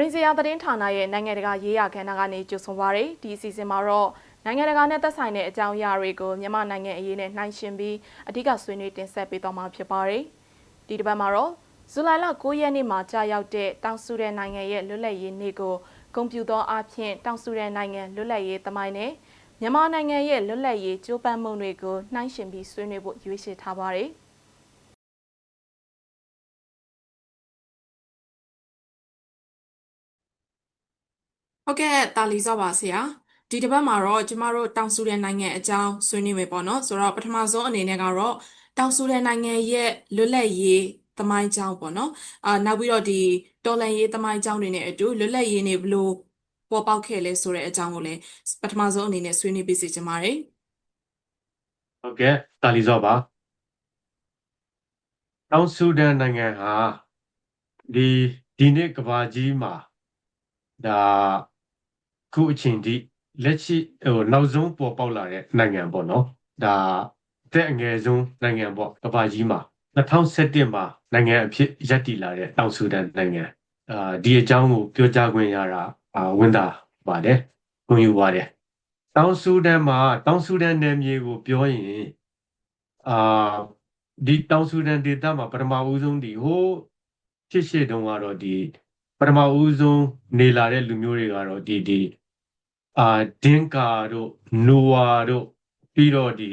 ရင်စရာသတင်းဌာနရဲ့နိုင်ငံတကာရေးရာခဏကနေကြိုဆိုပါရယ်ဒီအစီအစဉ်မှာတော့နိုင်ငံတကာနဲ့သက်ဆိုင်တဲ့အကြောင်းအရာတွေကိုမြန်မာနိုင်ငံအရေးနဲ့နှိုင်းယှဉ်ပြီးအဓိကဆွေးနွေးတင်ဆက်ပေးသွားမှာဖြစ်ပါတယ်ဒီတစ်ပတ်မှာတော့ဇူလိုင်လ9ရက်နေ့မှာကြာရောက်တဲ့တောင်ဆူဒန်နိုင်ငံရဲ့လွတ်လပ်ရေးနေ့ကိုဂုဏ်ပြုသောအဖြစ်တောင်ဆူဒန်နိုင်ငံလွတ်လပ်ရေးသမိုင်းနဲ့မြန်မာနိုင်ငံရဲ့လွတ်လပ်ရေးကြိုးပမ်းမှုတွေကိုနှိုင်းယှဉ်ပြီးဆွေးနွေးဖို့ရွေးချယ်ထားပါတယ် ဟုတ်ကဲ့တာလီစောပါဆရာဒီတစ်ပတ်မှာတော့ကျမတို့တောင်ဆူဒန်နိုင်ငံအကြောင်းဆွေးနွေးမယ်ပေါ့နော်ဆိုတော့ပထမဆုံးအနေနဲ့ကတော့တောင်ဆူဒန်နိုင်ငံရဲ့လွတ်လပ်ရေးသမိုင်းကြောင်းပေါ့နော်အာနောက်ပြီးတော့ဒီတော်လှန်ရေးသမိုင်းကြောင်းတွေနဲ့အတူလွတ်လပ်ရေးနေဘလို့ပေါ်ပေါက်ခဲ့လဲဆိုတဲ့အကြောင်းကိုလည်းပထမဆုံးအနေနဲ့ဆွေးနွေးပေးစီချင်ပါတယ်ဟုတ်ကဲ့တာလီဇောပါတောင်ဆူဒန်နိုင်ငံဟာဒီဒီနေ့ကဘာကြီးမှာဒါ ခုအချိန်ထိလက်ရှိဟိုနောက်ဆုံးပေါ်ပေါက်လာတဲ့နိုင်ငံပေါ့နော်ဒါအသက်အငယ်ဆုံးနိုင်ငံပေါ့ကဘာကြီးမှာ2017မှာနိုင်ငံအဖြစ်ရပ်တည်လာတဲ့တောင်ဆူဒန်နိုင်ငံအာဒီအကြောင်းကိုပြောကြားခွင့်ရတာအာဝန်တာပါတယ်ဂုဏ်ယူပါတယ်တောင်ဆူဒန်မှာတောင်ဆူဒန်နယ်မြေကိုပြောရင်အာဒီတောင်ဆူဒန်ဒေသမှာပထမဦးဆုံးဒီဟိုးဖြစ်ရှိတုန်းကတော့ဒီပထမဦးဆုံးနေလာတဲ့လူမျိုးတွေကတော့ဒီဒီ အာဒင်ကာတို့နိုဝါတို့ပြီးတော့ဒီ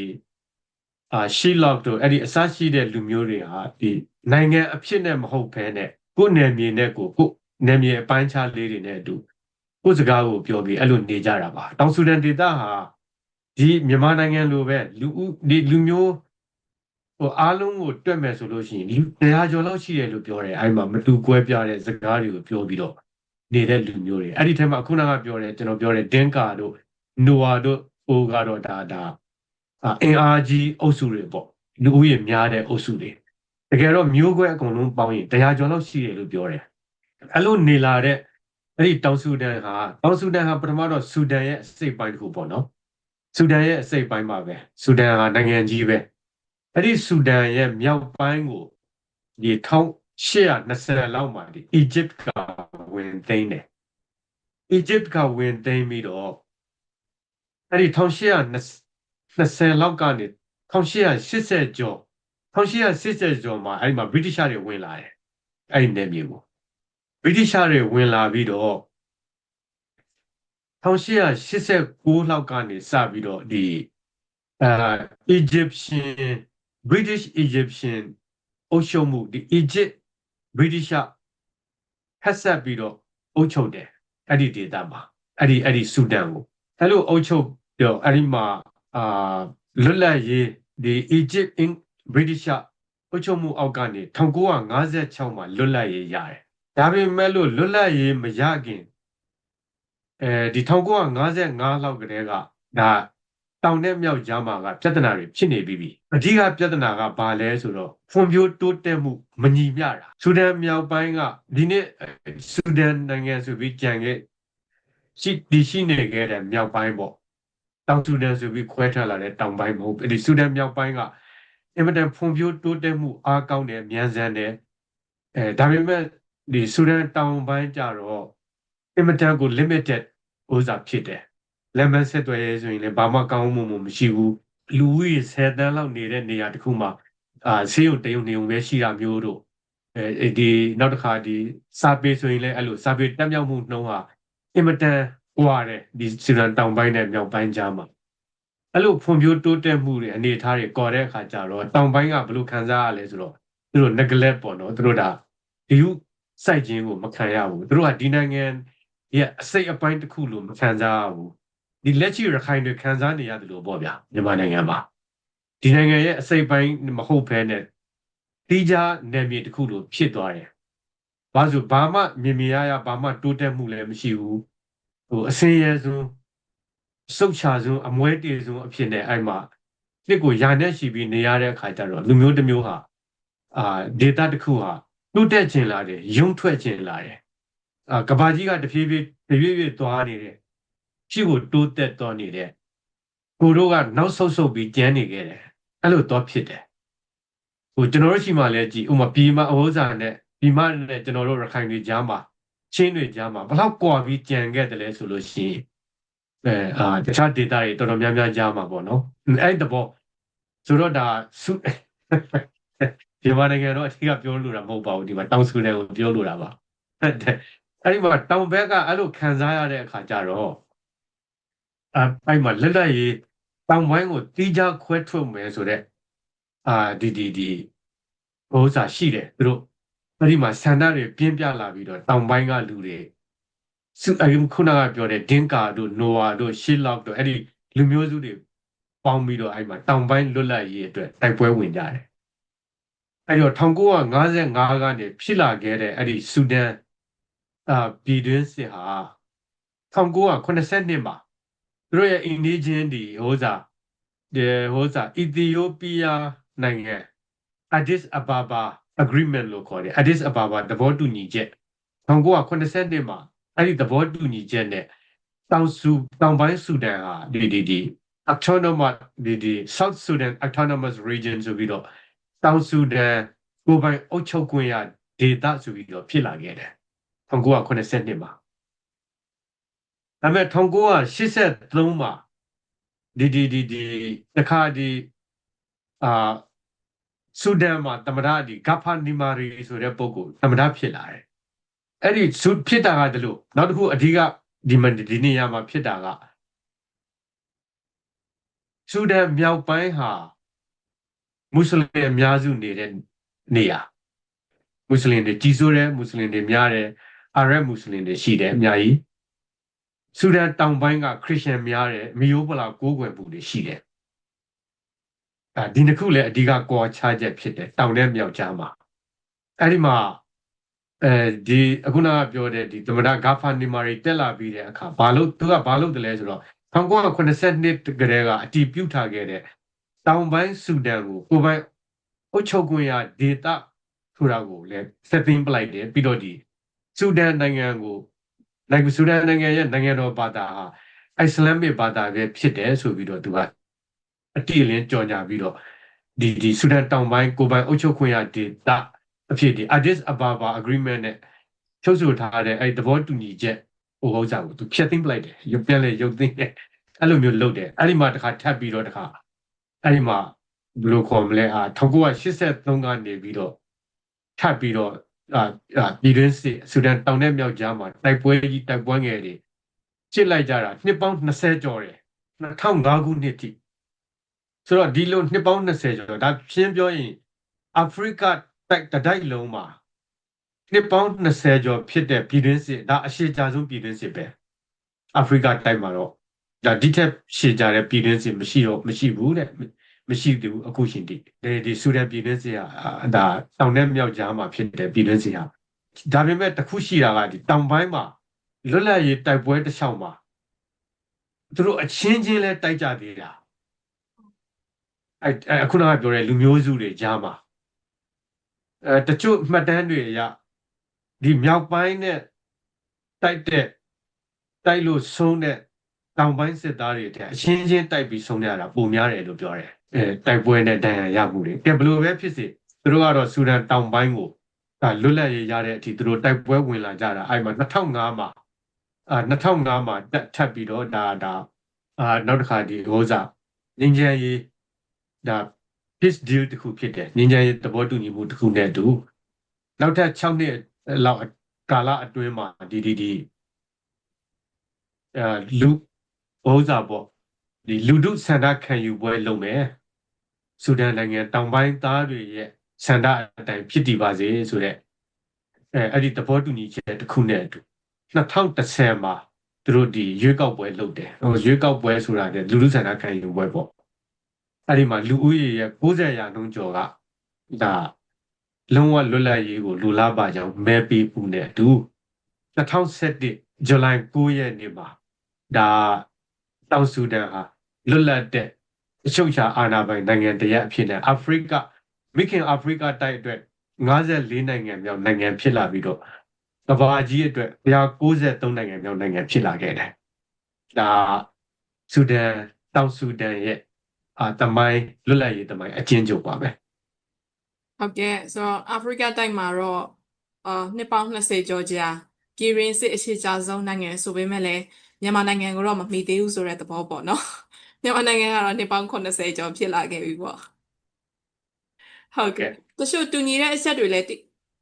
အာရှီလောက်တို့အဲ့ဒီအစရှိတဲ့လူမျိုးတွေဟာဒီနိုင်ငံအဖြစ်နဲ့မဟုတ်ဘဲနဲ့ကိုယ်နယ်မြေနဲ့ကိုကိုယ်နယ်မြေအပိုင်းခြားလေးတွေနဲ့အတူကိုယ်စကားကိုပြောပြီးအဲ့လိုနေကြတာပါတောင်ဆူဒန်ဒေသဟာဒီမြန်မာနိုင်ငံလိုပဲလူဦးဒီလူမျိုးဟိုအားလုံးကိုတွက်မယ်ဆိုလို့ရှိရင်ဒီတရားကျော်လောက်ရှိတယ်လို့ပြောတယ်အဲ့မှာမတူကွဲပြားတဲ့စကားတွေကိုပြောပြီးတော့ နေတဲ့လူမျိုးတွေအဲ့ဒီထဲမှာခုနကပြောတယ်ကျွန်တော်ပြောတယ်ဒင်ကာတို့နိုဝါတို့ဟိုကတော့ဒါဒါအာအင်အားကြီးအုပ်စုတွေပေါ့လူဦးရေများတဲ့အုပ်စုတွေတကယ်တော့မျိုးကွဲအကုန်လုံးပေါင်းရင်တရားကျော်လောက်ရှိတယ်လို့ပြောတယ်အဲ့လိုနေလာတဲ့အဲ့ဒီတောင်ဆူဒန်ဟာတောင်ဆူဒန်ဟာပထမတော့ဆူဒန်ရဲ့အစိတ်ပိုင်းတစ်ခုပေါ့နော်ဆူဒန်ရဲ့အစိတ်ပိုင်းပါပဲဆူဒန်ဟာနိုင်ငံကြီးပဲအဲ့ဒီဆူဒန်ရဲ့မြောက်ပိုင်းကိုဒီ1820လောက်မှာဒီအီဂျစ်က ဝင်သိမ်းတယ်အီဂျစ်ကဝင်သိမ်းပြီးတော့အဲ့ဒီ1820လောက်ကနေ1880ကျော်1880ကျော်မှာအဲ့ဒီမှာဗြိတိရှတွေဝင်လာတယ်အဲ့ဒီနယ်မြေကိုဗြိတိရှတွေဝင်လာပြီးတော့1889လောက်ကနေစပြီးတော့ဒီအာ Egyptian British Egyptian အုပ်ချုပ်မှုဒီ Egypt British ဖက်ဆက်ပြီးတော့အုပ်ချုပ်တယ်အဲ့ဒီဒေသမှာအဲ့ဒီအဲ့ဒီဆူဒန်ကိုအဲ့လိုအုပ်ချုပ်တော့အဲ့ဒီမှာအာလွတ်လပ်ရေးဒီ Egypt in British အုပ်ချုပ်မှုအောက်ကနေ1956မှာလွတ်လပ်ရေးရတယ်ဒါပေမဲ့လို့လွတ်လပ်ရေးမရခင်အဲဒီ1955လောက်ကတည်းကဒါ တောင်နဲ့မြောက်ကြားမှာကပြဿနာတွေဖြစ်နေပြီးပြီအဓိကပြဿနာကဘာလဲဆိုတော့ဖွံ့ဖြိုးတိုးတက်မှုမညီမျှတာဆူဒန်မြောက်ပိုင်းကဒီနေ့ဆူဒန်နိုင်ငံဆိုပြီးကြံခဲ့ရှိဒီရှိနေခဲ့တဲ့မြောက်ပိုင်းပေါ့တောင်ဆူဒန်ဆိုပြီးခွဲထွက်လာတဲ့တောင်ပိုင်းမဟုတ်ဒီဆူဒန်မြောက်ပိုင်းကအင်မတန်ဖွံ့ဖြိုးတိုးတက်မှုအားကောင်းတယ်မြန်ဆန်တယ်အဲဒါပေမဲ့ဒီဆူဒန်တောင်ပိုင်းကြတော့အင်မတန်ကို limited ဥစားဖြစ်တယ် လက်မဆက်သွယ်ရေးဆိုရင်လည်းဘာမှကောင်းမှုမမရှိဘူးလူဦးရေ10တန်းလောက်နေတဲ့နေရာတစ်ခုမှာအာဆေးရုံတရုံနေုံပဲရှိတာမျိုးတို့အဲဒီနောက်တစ်ခါဒီစာပေဆိုရင်လည်းအဲ့လိုစာပေတက်မြောက်မှုနှုံးဟာအင်မတန်ဟွာတယ်ဒီဆူဒန်တောင်ပိုင်းနဲ့မြောက်ပိုင်းကြားမှာအဲ့လိုဖွံ့ဖြိုးတိုးတက်မှုတွေအနေအထားတွေကော်တဲ့အခါကျတော့တောင်ပိုင်းကဘယ်လိုခံစားရလဲဆိုတော့သူတို့ neglect ပေါ့နော်သူတို့ဒါဒီဟုစိုက်ခြင်းကိုမခံရဘူးသူတို့ကဒီနိုင်ငံရဲ့အစိတ်အပိုင်းတစ်ခုလို့မခံစားရဘူး ဒီလက်ရှိရခိုင်တွေခံစားနေရတယ်လို့ပေါ့ဗျာမြန်မာနိုင်ငံမှာဒီနိုင်ငံရဲ့အစိတ်ပိုင်းမဟုတ်ဘဲနဲ့တိကျနယ်မြေတစ်ခုလို့ဖြစ်သွားတယ်ဘာလို့ဘာမှမြင်မြင်ရရဘာမှတိုးတက်မှုလည်းမရှိဘူးဟိုအစင်းရဲဆုံးစုတ်ချဆုံးအမွဲတေဆုံးအဖြစ်နဲ့အဲ့မှာတစ်ကိုယာနဲ့ရှိပြီးနေရတဲ့အခါကျတော့လူမျိုးတစ်မျိုးဟာအာဒေတာတစ်ခုဟာတိုးတက်ခြင်းလာတယ်ယုံထွက်ခြင်းလာတယ်အာကဘာကြီးကတဖြည်းဖြည်းတဖြည်းဖြည်းသွားနေတယ် ရှိကိုတိုးတက်သွားနေတယ်ကိုတို့ကနောက်ဆုတ်ဆုတ်ပြီးကျန်းနေခဲ့တယ်အဲ့လိုတော့ဖြစ်တယ်ဟိုကျွန်တော်တို့ရှိမှလည်းကြည်ဥမာပြည်မအဝိဇ္ဇာနဲ့ပြည်မနဲ့ကျွန်တော်တို့ရခိုင်တွေကြားမှာချင်းတွေကြားမှာဘယ်လောက်ကွာပြီးကြံခဲ့တယ်လဲဆိုလို့ရှိရင်အဲအာတခြား data တွေတော်တော်များများကြားမှာပေါ့နော်အဲ့ဒီသဘောဆိုတော့ဒါစုဒီမှာနိုင်ငံတော့အထက်ကပြောလို့တာမဟုတ်ပါဘူးဒီမှာတောင်ဆူတယ်ကိုပြောလို့တာပါအဲ့ဒီမှာတောင်ဘက်ကအဲ့လိုခံစားရတဲ့အခါကျတော့ အဲအဲ့မှာလက်လက်ရေးတောင်ပိုင်းကိုတီးခြားခွဲထုတ်မယ်ဆိုတော့အာဒီဒီဒီဟိုဥစ္စာရှိတယ်သူတို့အဲ့ဒီမှာဆန္ဒတွေပြင်းပြလာပြီးတော့တောင်ပိုင်းကလူတွေစုအရင်ခုနကပြောတဲ့ဒင်ကာတို့နိုဝါတို့ရှီလောက်တို့အဲ့ဒီလူမျိုးစုတွေပေါင်းပြီးတော့အဲ့မှာတောင်ပိုင်းလွတ်လပ်ရေးအတွက်တိုက်ပွဲဝင်ကြတယ်အဲ့တော့1955ကနေဖြစ်လာခဲ့တဲ့အဲ့ဒီဆူဒန်အာပြည်တွင်းစစ်ဟာ1982မှာ သူတို့ရဲ့အိန္ဒိချင်းဒီဟိုစားဒီဟိုစားအီသီယိုးပီးယားနိုင်ငံ Addis Ababa agreement လို့ခေါ်တယ် Addis Ababa သဘောတူညီချက်1982မှာအဲ့ဒီသဘောတူညီချက်နဲ့တောင်ဆူတောင်ပိုင်းဆူဒန်ဟာဒီဒီဒီ autonomous ဒီဒီ South Sudan autonomous region ဆိုပြီးတော့တောင်ဆူဒန်ကိုယ်ပိုင်အုပ်ချုပ်ခွင့်ရဒေသဆိုပြီးတော့ဖြစ်လာခဲ့တယ်1982မှာ ဒါပေမဲ့1983မှာဒီဒီဒီဒီတခါဒီအာဆူဒန်မှာတမရဒီဂါဖာနီမာရီဆိုတဲ့ပုံကိုတမရဖြစ်လာတယ်အဲ့ဒီဆူဖြစ်တာကတလို့နောက်တစ်ခုအဓိကဒီမဒီနေရာမှာဖြစ်တာကဆူဒန်မြောက်ပိုင်းဟာမွတ်စလင်အများစုနေတဲ့နေရာမွတ်စလင်တွေကြီးစိုးတဲ့မွတ်စလင်တွေများတယ်အာရပ်မွတ်စလင်တွေရှိတယ်အများကြီး ဆူဒန်တောင်ပိုင်းကခရစ်ယာန်များတယ်မီယိုးပလာကိုးကွယ်မှုတွေရှိတယ်အဲဒီနှစ်ခုလည်းအဓိကကွာခြားချက်ဖြစ်တယ်တောင်နဲ့မြောက်ကြားမှာအဲ့ဒီမှာအဲဒီအခုနကပြောတဲ့ဒီသမဒဂါဖာနီမာရီတက်လာပြီးတဲ့အခါဘာလို့သူကဘာလို့တလဲဆိုတော့1982ကတည်းကအတီးပြုတ်ထားခဲ့တဲ့တောင်ပိုင်းဆူဒန်ကိုကိုယ်ပိုင်အုပ်ချုပ်ခွင့်ရဒေတာဆိုတာကိုလည်းဆက်သိမ်းပလိုက်တယ်ပြီးတော့ဒီဆူဒန်နိုင်ငံကို နိုင်ငံဆူဒန်နိုင်ငံရဲ့နိုင်ငံတော်ဘာသာဟာအစ္စလာမစ်ဘာသာပဲဖြစ်တယ်ဆိုပြီးတော့သူကအတိအလင်းကြော်ညာပြီးတော့ဒီဒီဆူဒန်တောင်ပိုင်းကိုယ်ပိုင်အုပ်ချုပ်ခွင့်ရဒေတာအဖြစ်ဒီ Addis Ababa agreement နဲ့ချုပ်ဆိုထားတဲ့အဲ့သဘောတူညီချက်ဟိုဥစ္စာကိုသူဖျက်သိမ်းပလိုက်တယ်ရုပ်ပြန်လေရုပ်သိမ်းတယ်အဲ့လိုမျိုးလုပ်တယ်အဲ့ဒီမှာတစ်ခါထပ်ပြီးတော့တစ်ခါအဲ့ဒီမှာဘယ်လိုခေါ်မလဲအာ1983ကနေပြီးတော့ထပ်ပြီးတော့ အာအာပြည်တွင်းစစ်ဆူဒန်တောင်နဲ့မြောက်ကြားမှာတိုက်ပွဲကြီးတိုက်ပွဲငယ်တွေချစ်လိုက်ကြတာနှစ်ပေါင်း20ကျော်တယ်2005ခုနှစ်ထိဆိုတော့ဒီလိုနှစ်ပေါင်း20ကျော်ဒါရှင်းပြောရင်အာဖရိကတိုက်တတိုက်လုံးမှာနှစ်ပေါင်း20ကျော်ဖြစ်တဲ့ပြည်တွင်းစစ်ဒါအရှိကြဆုံးပြည်တွင်းစစ်ပဲအာဖရိကတိုက်မှာတော့ဒါဒီထက်ရှည်ကြတဲ့ပြည်တွင်းစစ်မရှိတော့မရှိဘူးတဲ့ မရှိသေးဘူးအခုရှင်ဒီဒီဆူဒန်ပြည်တွင်းစစ်ဟာဒါတောင်နဲ့မြောက်ကြားမှာဖြစ်တဲ့ပြည်တွင်းစစ်ဟာဒါပေမဲ့တခုရှိတာကဒီတောင်ပိုင်းမှာလွတ်လပ်ရေးတိုက်ပွဲတစ်ချောင်းမှာသူတို့အချင်းချင်းလဲတိုက်ကြသေးတာအဲအခုနကပြောတဲ့လူမျိုးစုတွေကြားမှာအဲတချို့မှတ်တမ်းတွေအရဒီမြောက်ပိုင်းနဲ့တိုက်တဲ့တိုက်လို့ဆုံးတဲ့တောင်ပိုင်းစစ်သားတွေတဲ့အချင်းချင်းတိုက်ပြီးဆုံးရတာပုံများတယ်လို့ပြောတယ် အဲတိုက်ပွဲနဲ့တန်ရရမှုတွေကဲဘလို့ပဲဖြစ်စေသူတို့ကတော့ဆူဒန်တောင်ပိုင်းကိုဒါလွတ်လပ်ရေးရတဲ့အထိသူတို့တိုက်ပွဲဝင်လာကြတာအဲ့မှာ2005မှာအာ2005မှာတက်ထပ်ပြီးတော့ဒါဒါအာနောက်တစ်ခါဒီဟိုးစားငင်းချမ်းရေးဒါ peace deal တခုဖြစ်တယ်ငင်းချမ်းရေးသဘောတူညီမှုတခုနဲ့အတူနောက်ထပ်6နှစ်လောက်ကာလအတွင်းမှာဒီဒီဒီအဲလူဟိုးစားပေါ့ဒီလူဒုဆန္ဒခံယူပွဲလုပ်မယ် ဆူဒန်နိုင်ငံတောင်ပိုင်းသားတွေရဲ့ဆန္ဒအတိုင်းဖြစ်တည်ပါစေဆိုတဲ့အဲအဲ့ဒီသဘောတူညီချက်တစ်ခုနဲ့အတူ2010မှာသူတို့ဒီရွေးကောက်ပွဲလုပ်တယ်ဟိုရွေးကောက်ပွဲဆိုတာတဲ့လူလူဆန္ဒခံယူပွဲပေါ့အဲ့ဒီမှာလူဦးရေရဲ့90ရာနှုန်းကျော်ကဒါလုံးဝလွတ်လပ်ရေးကိုလူလားပါကြောင်းမဲပေးမှုနဲ့အတူ2017ဇူလိုင်9ရက်နေ့မှာဒါတောင်ဆူဒန်ဟာလွတ်လပ်တဲ့ အချုပ်အခြာအာဏာပိုင်နိုင်ငံတရက်အဖြစ်နဲ့အာဖရိကမိခင်အာဖရိကတိုက်အတွက်54နိုင်ငံမြောက်နိုင်ငံဖြစ်လာပြီးတော့ကမ္ဘာကြီးအတွက်193နိုင်ငံမြောက်နိုင်ငံဖြစ်လာခဲ့တယ်။ဒါဆူဒန်တောင်ဆူဒန်ရဲ့အာတမိုင်းလွတ်လပ်ရေးတမိုင်းအကျဉ်းချုပ်ပါပဲဟုတ်ကဲ့ဆိုတော့အာဖရိကတိုက်မှာတော့အာနှစ်ပေါင်း20ကျော်ကြာပြည်ရင်းစစ်အရှိချဆုံးနိုင်ငံဆိုပေမဲ့လည်းမြန်မာနိုင်ငံကိုတော့မမီသေးဘူးဆိုတဲ့သဘောပေါ့နော် မြန်မာနိုင်ငံကတော့နှစ်ပေါင်း80ကျော်ဖြစ်လာခဲ့ပြီပေါ့ဟုတ်ကဲ့တချို့တူညီတဲ့အချက်တွေလည်းသိ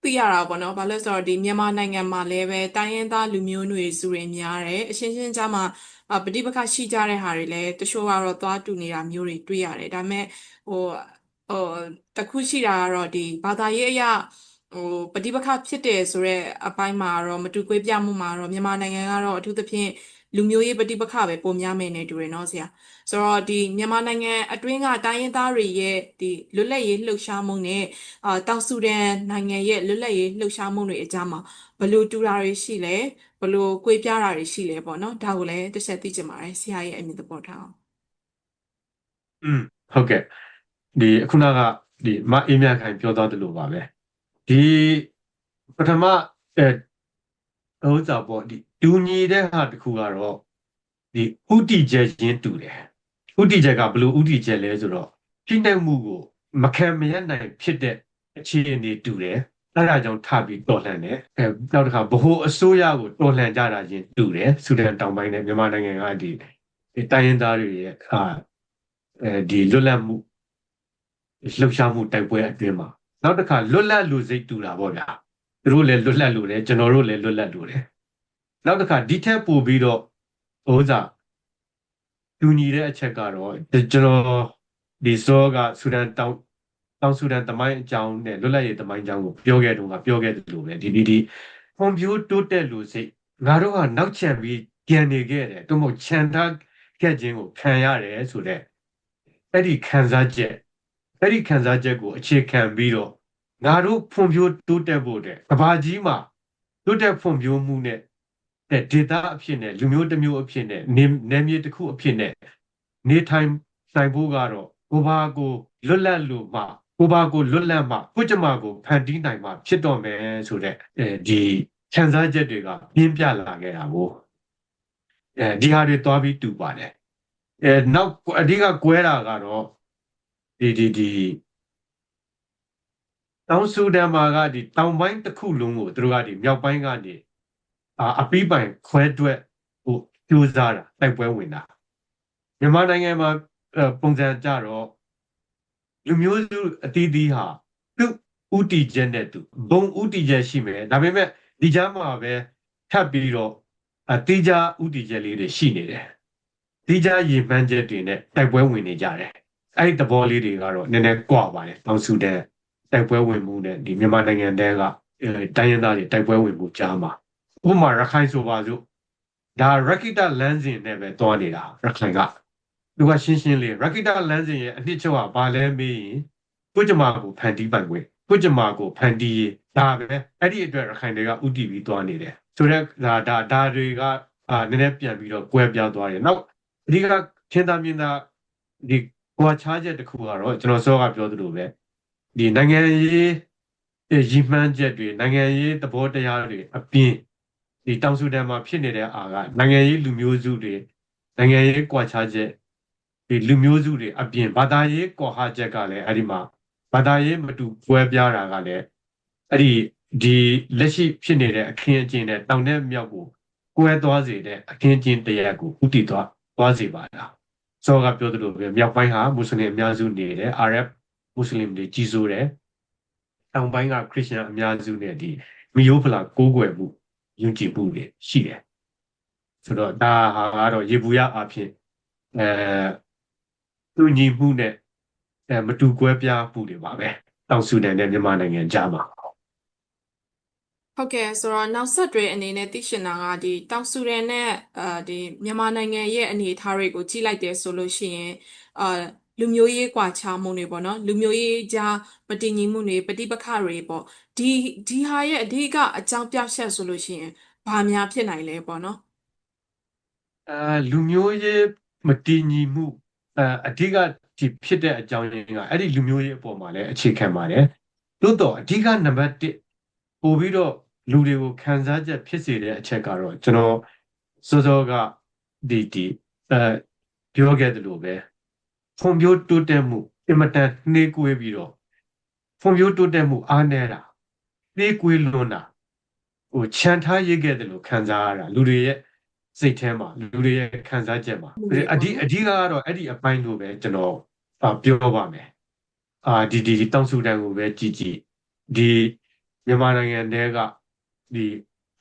သိရတာပေါ့နော်ဘာလို့လဲဆိုတော့ဒီမြန်မာနိုင်ငံမှာလည်းပဲတိုင်းရင်းသားလူမျိုးတွေစုတွေများတယ်အချင်းချင်းကြားမှာအပဋိပက္ခရှိကြတဲ့ဟာတွေလည်းတချို့ကတော့သွားတူနေတာမျိုးတွေတွေ့ရတယ်ဒါပေမဲ့ဟိုဟိုတခုရှိတာကတော့ဒီဘာသာရေးအရာဟိုပဋိပက္ခဖြစ်တယ်ဆိုတော့အပိုင်းမှာတော့မတူကွေးပြမှုမှာတော့မြန်မာနိုင်ငံကတော့အထူးသဖြင့် လူမျိုးရေးပဋိပက္ခပဲပုံများမယ်နေတူတယ်နော်ဆရာဆိုတော့ဒီမြန်မာနိုင်ငံအတွင်းကတိုင်းရင်းသားတွေရဲ့ဒီလွတ်လပ်ရေးလှုပ်ရှားမှုနဲ့အာတောင်ဆူဒန်နိုင်ငံရဲ့လွတ်လပ်ရေးလှုပ်ရှားမှုတွေအကြားမှာဘယ်လိုတူတာတွေရှိလဲဘယ်လိုကွေးပြားတာတွေရှိလဲပေါ့နော်ဒါကိုလည်းတစ်ချက်သိချင်ပါတယ်ဆရာရဲ့အမြင်သဘောထားအောင်อืมဟုတ်ကဲ့ဒီခုနကဒီမအေးမြတ်ခိုင်ပြောသွားသလိုပါပဲဒီပထမအဲဟိုစားပေါ့ဒီ တူညီတဲ့ဟာတစ်ခုကတော့ဒီဥတီချက်ချင်းတူတယ်ဥတီချက်ကဘယ်လိုဥတီချက်လဲဆိုတော့ဖိနှိပ်မှုကိုမခံမရနိုင်ဖြစ်တဲ့အခြေအနေတူတယ်အဲ့ဒါကြောင့်ထပြီးတော်လှန်တယ်အဲနောက်တစ်ခါဗဟိုအစိုးရကိုတော်လှန်ကြတာချင်းတူတယ်ဆူဒန်တောင်ပိုင်းနဲ့မြန်မာနိုင်ငံကဒီဒီတိုင်းရင်းသားတွေရဲ့အာအဲဒီလွတ်လပ်မှုလှုပ်ရှားမှုတိုက်ပွဲအတွင်းမှာနောက်တစ်ခါလွတ်လပ်လူစိတ်တူတာပေါ့ဗျာသူတို့လည်းလွတ်လပ်လူတယ်ကျွန်တော်တို့လည်းလွတ်လပ်လူတယ် နောက်တစ်ခါဒီထက်ပိုပြီးတော့ဟိုစားတူညီတဲ့အချက်ကတော့ကျွန်တော်ဒီစောကဆူဒန်တောင်တောင်ဆူဒန်တမိုင်းအကြောင်းနဲ့လွတ်လပ်ရေးတမိုင်းအကြောင်းကိုပြောခဲ့တော့ကပြောခဲ့တယ်လို့ပဲဒီဒီဒီဖွံ့ဖြိုးတိုးတက်လူစိတ်ငါတို့ကနောက်ချန်ပြီးကြံနေခဲ့တယ်တို့မဟုတ်ခြံထားခဲ့ခြင်းကိုခံရတယ်ဆိုတော့အဲ့ဒီခံစားချက်အဲ့ဒီခံစားချက်ကိုအခြေခံပြီးတော့ငါတို့ဖွံ့ဖြိုးတိုးတက်ဖို့တဲ့ကဘာကြီးမှာတိုးတက်ဖွံ့ဖြိုးမှုနဲ့တဲ့ ဒေတာအဖြစ်နဲ့လူမျိုးတစ်မျိုးအဖြစ်နဲ့နေနေမြေတစ်ခုအဖြစ်နဲ့နေထိုင်နိုင်ဖို့ကတော့ကိုဘာကိုလွတ်လပ်လို့မှကိုဘာကိုလွတ်လပ်မှကိုကျမကိုဖန်တီးနိုင်မှဖြစ်တော့မယ်ဆိုတဲ့အဲဒီခံစားချက်တွေကပြင်းပြလာခဲ့တာကိုအဲဒီဟာတွေသွားပြီးတူပါတယ်အဲနောက်အဓိကကွဲတာကတော့ဒီဒီဒီတောင်ဆူဒန်မှာကဒီတောင်ပိုင်းတစ်ခုလုံးကိုသူတို့ကဒီမြောက်ပိုင်းကနေ အာအပီးပိုင်ခွဲတွက်ဟိုကြိုးစားတာတိုက်ပွဲဝင်တာမြန်မာနိုင်ငံမှာပုံစံကြတော့လူမျိုးစုအသီးသီးဟာသူဥတီချက်နဲ့သူဘုံဥတီချက်ရှိမယ်ဒါပေမဲ့ဒီကြားမှာပဲထပ်ပြီးတော့အတိကြဥတီချက်လေးတွေရှိနေတယ်တိကြရေမှန်းချက်တွေနဲ့တိုက်ပွဲဝင်နေကြတယ်အဲ့ဒီသဘောလေးတွေကတော့နည်းနည်းကွာပါတယ်တောင်ဆူဒန်တိုက်ပွဲဝင်မှုနဲ့ဒီမြန်မာနိုင်ငံတဲကတိုင်းရင်းသားတွေတိုက်ပွဲဝင်မှုကြားမှာ ဥပမာရခိုင်ဆိုပါစို့ဒါရခိတလမ်းစဉ်နဲ့ပဲတွားနေတာရခိုင်ကသူကရှင်းရှင်းလေးရခိတလမ်းစဉ်ရဲ့အနှစ်ချုပ်ကဘာလဲမေးရင်ကိုကျမကိုဖန်တီးပိုင်ခွင့်ကိုကျမကိုဖန်တီးရေးဒါပဲအဲ့ဒီအတွက်ရခိုင်တွေကဥတီပြီးတွားနေတယ်ဆိုတော့ဒါဒါဒါတွေကအာနည်းနည်းပြန်ပြီးတော့ကွဲပြားသွားတယ်နောက်အဓိကချင်းသားမြင်သားဒီကွာခြားချက်တစ်ခုကတော့ကျွန်တော်စောကပြောသလိုပဲဒီနိုင်ငံရေးရည်မှန်းချက်တွေနိုင်ငံရေးသဘောတရားတွေအပြင် ဒီတောင်ဆူဒန်မှာဖြစ်နေတဲ့အာကနိုင်ငံရေးလူမျိုးစုတွေနိုင်ငံရေးကွာခြားချက်ဒီလူမျိုးစုတွေအပြင်ဘာသာရေးကွာဟချက်ကလည်းအဲ့ဒီမှာဘာသာရေးမတူပွဲပြားတာကလည်းအဲ့ဒီဒီလက်ရှိဖြစ်နေတဲ့အခင်းအကျင်းနဲ့တောင်နဲ့မြောက်ကိုကွဲသွားစေတဲ့အခင်းအကျင်းတရားကိုဥတည်သွားသွားစေပါလားစောကပြောသလိုပဲမြောက်ပိုင်းဟာမွတ်စလင်အများစုနေတယ်အာရပ်မွတ်စလင်တွေကြီးစိုးတယ်တောင်ပိုင်းကခရစ်ယာန်အများစုနဲ့ဒီမီယိုဖလာကိုးကွယ်မှု ယုံကြည်မှုတွေရှိတယ်ဆိုတော့ဒါဟာကတော့ရေဘူးရအဖြစ်အဲသူညီမှုနဲ့အဲမတူကွဲပြားမှုတွေပါပဲတောင်ဆူဒန်နဲ့မြန်မာနိုင်ငံကြားမှာဟုတ်ကဲ့ဆိုတော့နောက်ဆက်တွဲအနေနဲ့သိရှင်တာကဒီတောင်ဆူဒန်နဲ့အာဒီမြန်မာနိုင်ငံရဲ့အနေအထားတွေကိုကြည့်လိုက်တယ်ဆိုလို့ရှိရင်အာ လူမျိုးရေးကွာခြားမှုတွေပေါ့နော်လူမျိုးရေးကြားမတည်ငြိမ်မှုတွေပဋိပက္ခတွေပေါ့ဒီဒီဟာရဲ့အဓိကအကြောင်းပြချက်ဆိုလို့ရှိရင်ဘာများဖြစ်နိုင်လဲပေါ့နော်အဲလူမျိုးရေးမတည်ညီမှုအဲအဓိကဒီဖြစ်တဲ့အကြောင်းရင်းကအဲ့ဒီလူမျိုးရေးအပေါ်မှာလည်းအခြေခံပါတယ်သို့တော့အဓိကနံပါတ်1ပို့ပြီးတော့လူတွေကိုခံစားချက်ဖြစ်စေတဲ့အချက်ကတော့ကျွန်တော်စောစောကဒီဒီအဲပြောခဲ့သလိုပဲ ဖွံ့ဖြိုးတိုးတက်မှုအင်မတန်နှေးကွေးပြီးတော့ဖွံ့ဖြိုးတိုးတက်မှုအားနည်းတာနှေးကွေးလွန်းတာဟဟိုခြံထားရစ်ခဲ့တယ်လို့ခံစားရတာလူတွေရဲ့စိတ်ထဲမှာလူတွေရဲ့ခံစားချက်မှာအဓိအဓိကကတော့အဲ့ဒီအပိုင်းလို့ပဲကျွန်တော်အာပြောပါမယ်အာဒီဒီဒီတောင်ဆူတန်ကိုပဲကြည်ကြည်ဒီမြန်မာနိုင်ငံတဲကဒီ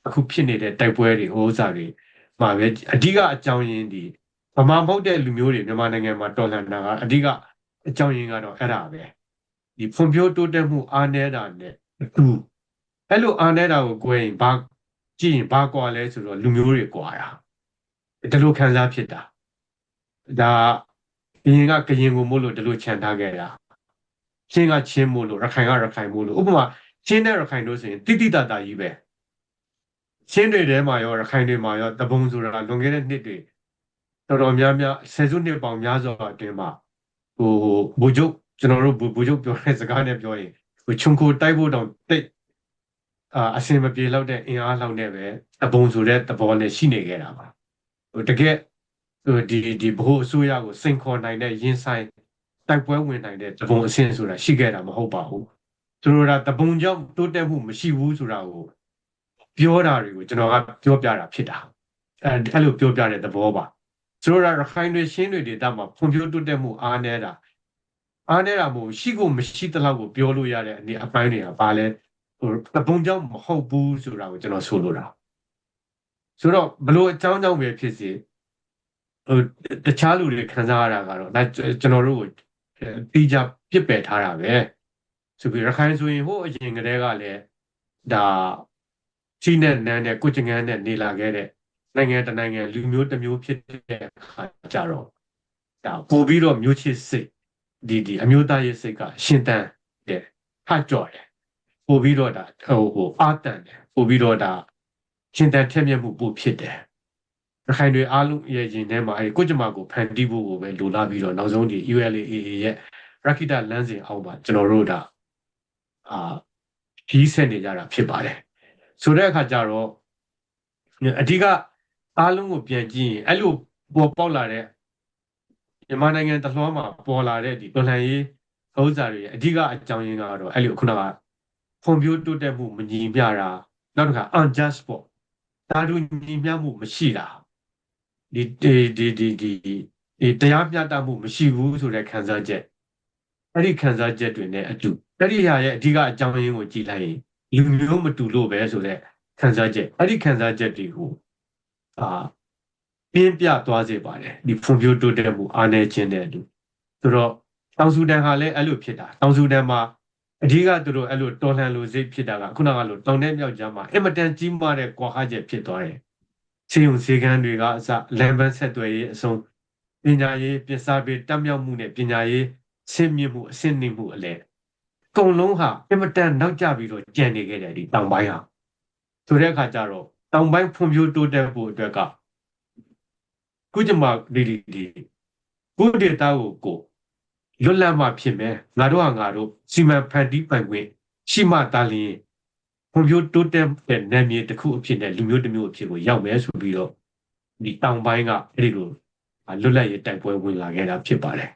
အခုဖြစ်နေတဲ့တိုက်ပွဲတွေဟိုဥစားတွေမှာပဲအဓိကအကြောင်းရင်းဒီ ဗမာမဟုတ်တဲ့လူမျိုးတွေမြန်မာနိုင်ငံမှာတော်လှန်တာကအဓိကအကြောင်းရင်းကတော့အဲ့ဒါပဲဒီဖွံ့ဖြိုးတိုးတက်မှုအားနည်းတာနဲ့အတူအဲ့လိုအားနည်းတာကိုကိုယ်ရင်ဘာကြည့်ရင်ဘာကွာလဲဆိုတော့လူမျိုးတွေကွာတာဒီလိုခံစားဖြစ်တာဒါဘရင်ကကရင်ကိုမို့လို့ဒီလိုခြံထားခဲ့တာချင်းကချင်းမို့လို့ရခိုင်ကရခိုင်မို့လို့ဥပမာချင်းနဲ့ရခိုင်တို့ဆိုရင်တိတိတတကြီးပဲချင်းတွေထဲမှာရောရခိုင်တွေမှာရောတပုံဆိုတာလွန်ခဲ့တဲ့နှစ်တွေ တော်တော်များများဆယ်စုနှစ်ပေါင်းများစွာအတွင်းမှာဟိုဘူဂျုတ်ကျွန်တော်တို့ဘူဂျုတ်ပြောတဲ့စကားနဲ့ပြောရင်ဟိုခြုံကိုတိုက်ဖို့တောင်တိတ်အာအစင်မပြေလောက်တဲ့အင်အားလောက်နဲ့ပဲအပုံဆိုတဲ့သဘောနဲ့ရှိနေခဲ့တာပါဟိုတကယ်ဟိုဒီဒီဘ ਹੁ အစိုးရကိုစိန်ခေါ်နိုင်တဲ့ရင်ဆိုင်တိုက်ပွဲဝင်နိုင်တဲ့တပုံအဆင့်ဆိုတာရှိခဲ့တာမဟုတ်ပါဘူးသူတို့ကတပုံကြောင့်တိုးတက်မှုမရှိဘူးဆိုတာကိုပြောတာတွေကိုကျွန်တော်ကပြောပြတာဖြစ်တာအဲအဲ့လိုပြောပြတဲ့သဘောပါသူ တို့ကရခိုင်တွေရှင်းတွေဒေသမှာဖွံ့ဖြိုးတိုးတက်မှုအားနည်းတာအားနည်းတာမဟုတ်ရှိကိုမရှိတလောက်ကိုပြောလို့ရတဲ့အနေအပိုင်းတွေကဘာလဲဟိုတပုံကြောင့်မဟုတ်ဘူးဆိုတာကိုကျွန်တော်ဆိုလိုတာဆိုတော့ဘလို့အကြောင်းကြောင့်ပဲဖြစ်စေဟိုတခြားလူတွေခံစားရတာကတော့ဒါကျွန်တော်တို့ကိုတိကျပြစ်ပယ်ထားတာပဲဆိုပြီးရခိုင်ဆိုရင်ဟိုအရင်ကတည်းကလည်းဒါချိနဲ့နန်းနဲ့ကိုချငန်းနဲ့နေလာခဲ့တဲ့ နိုင်ငံတနိုင်ငံလူမျိုးတစ်မျိုးဖြစ်တဲ့အခါကြတော့ဒါပို့ပြီးတော့မျိုးချစ်စိတ်ဒီဒီအမျိုးသားရေးစိတ်ကရှင်တန်တယ်ဟတ်ကြော်တယ်ပို့ပြီးတော့ဒါဟိုဟိုအာတန်တယ်ပို့ပြီးတော့ဒါရှင်တန်ထက်မြက်မှုပို့ဖြစ်တယ်ရခိုင်တွေအားလုံးရဲ့ရင်ထဲမှာအဲကိုကြမကိုဖန်တီးဖို့ကိုပဲလိုလားပြီးတော့နောက်ဆုံးဒီ ULAA ရဲ့ရခိတလမ်းစဉ်အောက်မှာကျွန်တော်တို့ဒါအာကြီးဆက်နေကြတာဖြစ်ပါတယ်ဆိုတဲ့အခါကျတော့အဓိက အားလုံးကိုပြန်ကြည့်ရင်အဲ့လိုပေါ်ပေါက်လာတဲ့မြန်မာနိုင်ငံတလွှားမှာပေါ်လာတဲ့ဒီတော်လှန်ရေးဥစ္စာတွေရဲ့အဓိကအကြောင်းရင်းကတော့အဲ့လိုခုနကဖွံ့ဖြိုးတိုးတက်မှုမညီမျှတာနောက်တစ်ခါ unjust ပေါ့ဒါတို့ညီမျှမှုမရှိတာဒီဒီဒီဒီဒီဒီတရားမျှတမှုမရှိဘူးဆိုတဲ့ခံစားချက်အဲ့ဒီခံစားချက်တွေနဲ့အတူအဲ့ဒီဟာရဲ့အဓိကအကြောင်းရင်းကိုကြည့်လိုက်ရင်လူမျိုးမတူလို့ပဲဆိုတဲ့ခံစားချက်အဲ့ဒီခံစားချက်တွေကို အာပြင်းပြသွားစေပါတယ်ဒီဖွံ့ဖြိုးတိုးတက်မှုအားနည်းခြင်းတဲ့အတူဆိုတော့တောင်ဆူတန်ဟာလည်းအဲ့လိုဖြစ်တာတောင်ဆူတန်မှာအဓိကသူတို့အဲ့လိုတော်လှန်လို့စိတ်ဖြစ်တာကခုနကလိုတောင်တဲ့မြောက်ကြားမှာအင်မတန်ကြီးမားတဲ့ကွာဟချက်ဖြစ်သွားတယ်ခြေုံဈေးကန်းတွေကအစလမ်းပန်းဆက်သွယ်ရေးအစုံပညာရေးပစ္စည်းတက်မြောက်မှုနဲ့ပညာရေးဆင့်မြင့်မှုအဆင့်နှိမ့်မှုအလဲအကုန်လုံးဟာအင်မတန်နောက်ကျပြီးတော့ကြံနေခဲ့တယ်ဒီတောင်ပိုင်းဟာဆိုတဲ့အခါကျတော့ တောင်ပိုင်းဖွံ့ဖြိုးတိုးတက်ဖို့အတွက်ကကုကြမဒီဒီဒီကုဒေတာကိုကိုလွတ်လပ်မှဖြစ်မယ်ငါတို့ဟာငါတို့စီမံဖန်တီးပိုင်ခွင့်ရှိမှတာလျင်ဖွံ့ဖြိုးတိုးတက်တဲ့နာမည်တစ်ခုအဖြစ်နဲ့လူမျိုးတစ်မျိုးအဖြစ်ကိုရောက်မယ်ဆိုပြီးတော့ဒီတောင်ပိုင်းကအဲ့ဒီလိုလွတ်လပ်ရေးတိုက်ပွဲဝင်လာခဲ့တာဖြစ်ပါတယ်